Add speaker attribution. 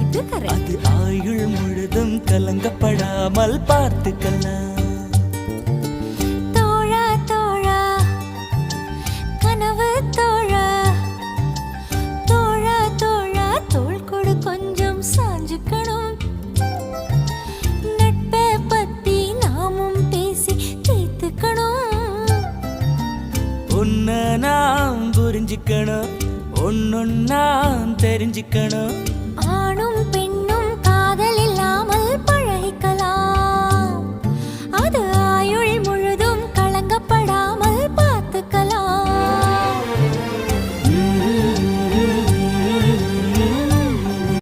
Speaker 1: ஒத்துக்கறேன்
Speaker 2: அது ஆயுள் முழுதும் கலங்கப்படாமல் பார்த்துக்கலாம்
Speaker 1: தோழா தோழா கனவு தோழா. தோழா தோழா தோள் கொடு கொஞ்சம் சாஞ்சுக்கணும். நட்பை பத்தி நாமும் பேசி தீர்த்துக்கணும்
Speaker 2: உன்னை நாம் புரிஞ்சுக்கணும். ஒன்னொன்னா தெரிஞ்சுக்கணும்.